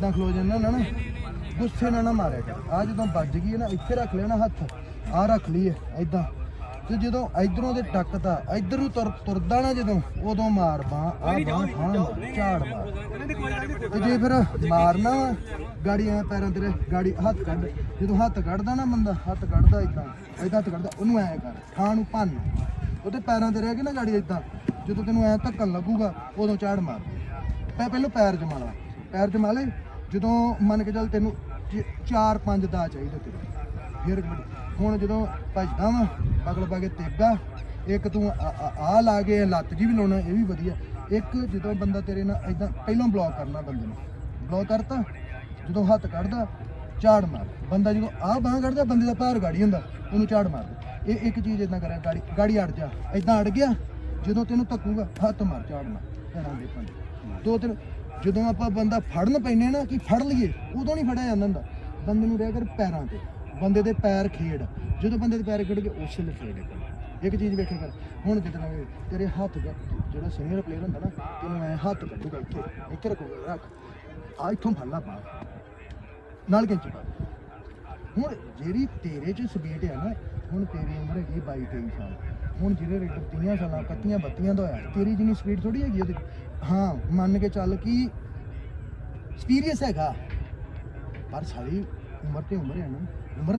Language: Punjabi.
ਇਦਾਂ ਖਲੋ ਜਾਂਦਾ ਨਾ ਨਾ? ਗੁੱਸੇ ਨਾਲ ਨਾ ਮਾਰਿਆ ਕਰ। ਆ ਜਦੋਂ ਵੱਜ ਗਈ ਨਾ ਇੱਥੇ ਰੱਖ ਲੈਣਾ ਹੱਥ। ਆ ਰੱਖ ਲਈਏ ਇਦਾਂ ਤੇ ਜਦੋਂ ਇਧਰੋਂ ਦੇ ਟੱਕਦਾ ਇਧਰ ਤੁਰ ਤੁਰਦਾ ਨਾ ਜਦੋਂ ਉਦੋਂ ਮਾਰ ਬਾਹ ਆ ਬਾਹ ਮਾਰ, ਝਾੜ ਮਾਰ। ਤੇ ਜੇ ਫਿਰ ਮਾਰਨਾ ਵਾ ਗਾੜੀ ਐ ਪੈਰਾਂ ਤੇਰੇ ਗਾੜੀ ਹੱਥ ਕੱਢ। ਜਦੋਂ ਹੱਥ ਕੱਢਦਾ ਨਾ ਬੰਦਾ ਹੱਥ ਕੱਢਦਾ ਇਦਾਂ ਇਦਾਂ ਹੱਥ ਕੱਢਦਾ ਉਹਨੂੰ ਐ ਕਰ ਥਾਂ ਨੂੰ ਭੰਨ। ਉਹਦੇ ਪੈਰਾਂ ਤੇ ਰਹਿ ਕੇ ਨਾ ਗਾੜੀ ਇਦਾਂ ਜਦੋਂ ਤੈਨੂੰ ਐ ਧੱਕਣ ਲੱਗੂਗਾ ਉਦੋਂ ਝਾੜ ਮਾਰ। ਪਹਿਲਾਂ ਪੈਰ ਜਮਾ ਲਾ ਪੈਰ ਜਮਾ ਲੈ ਜਦੋਂ ਮੰਨ ਕੇ ਚੱਲ ਤੈਨੂੰ 4 5 ਦਾ ਚਾਹੀਦਾ ਤੇਰੇ ਫਿਰ ਹੁਣ ਜਦੋਂ ਭੱਜਦਾ ਵਾ, ਪਗਲ ਪਾ ਕੇ ਤੇਗਾ, ਇੱਕ ਤੂੰ ਆ- ਆਹ ਲਾ ਕੇ ਲੱਤ ਜੀ ਵੀ ਲਾਉਣਾ, ਇਹ ਵੀ ਵਧੀਆ। ਇੱਕ ਜਦੋਂ ਬੰਦਾ ਤੇਰੇ ਨਾਲ ਇਦਾਂ ਪਹਿਲਾਂ ਬਲੌਕ ਕਰਨਾ ਬੰਦੇ ਨੂੰ। ਬਲੌਕ ਕਰਤਾ, ਜਦੋਂ ਹੱਥ ਕੱਢਦਾ, ਝਾੜ ਮਾਰ। ਬੰਦਾ ਜਦੋਂ ਆਹ ਬਾਹ ਕੱਢਦਾ, ਬੰਦੇ ਦਾ ਭਾਰ ਗਾੜੀ ਹੁੰਦਾ, ਉਹਨੂੰ ਝਾੜ ਮਾਰ ਇਹ ਇੱਕ ਚੀਜ਼ ਇਦਾਂ ਕਰਿਆ, ਗਾੜੀ ਗਾੜੀ ਅੜ ਜਾ। ਇਦਾਂ ਅੜ ਗਿਆ ਜਦੋਂ ਤੈਨੂੰ ਧੱਕੂਗਾ, ਹੱਥ ਮਾਰ ਝਾੜ ਪੈਰਾਂ ਦੇ ਪੰਜ ਦੋ ਤਿੰਨ, ਜਦੋਂ ਆਪਾਂ ਬੰਦਾ ਫੜਨ ਪੈਨੇ ਨਾ ਕਿ ਫੜ ਲਈਏ, ਉਦੋਂ ਨਹੀਂ ਫੜਿਆ ਜਾਂਦਾ ਹੁੰਦਾ। ਬੰਦੇ ਨੂੰ ਰਹਿ ਕਰ ਪੈਰਾਂ ਤੇ। ਬੰਦੇ ਦੇ ਪੈਰ ਖੇਡ। ਜਦੋਂ ਬੰਦੇ ਦੇ ਪੈਰ ਖੇਡ ਕੇ ਉਸੇ ਲਈ ਖੇਡ ਇੱਕ ਚੀਜ਼ ਵੇਖਿਆ ਕਰ, ਹੁਣ ਜਿੱਦਾਂ ਵੀ ਤੇਰੇ ਹੱਥ ਜਿਹੜਾ ਸੀਨੀਅਰ ਪਲੇਅਰ ਹੁੰਦਾ ਨਾ, ਤੈਨੂੰ ਐ ਹੱਥ ਕੱਢੂਗਾ ਇੱਥੇ ਇੱਥੇ ਰੱਖੂਗਾ ਰੱਖ। ਆ ਇੱਥੋਂ ਫੜ ਲਾ ਨਾਲ ਕੈਂਚੀ ਪਾ। ਹੁਣ ਜਿਹੜੀ ਤੇਰੇ ਚ ਸਪੀਡ ਹੈ ਨਾ, ਹੁਣ ਤੇਰੀ ਉਮਰ ਹੈਗੀ 22 23 ਸਾਲ। ਹੁਣ ਜਿਹੜੇ ਰੇਟ 30 ਸਾਲਾਂ 31 32 ਦਾ ਹੋਇਆ, ਤੇਰੀ ਜਿੰਨੀ ਸਪੀਡ ਥੋੜੀ ਹੈਗੀ ਉਹਦੀ। ਹਾਂ, ਮੰਨ ਕੇ ਚੱਲ ਕਿ ਐਕਸਪੀਰੀਅੰਸ ਹੈਗਾ। ਪਰ ਸਾਰੀ ਉਮਰ ਤੇ ਉਮਰ ਹੈ ਨਾ। ਉਮਰ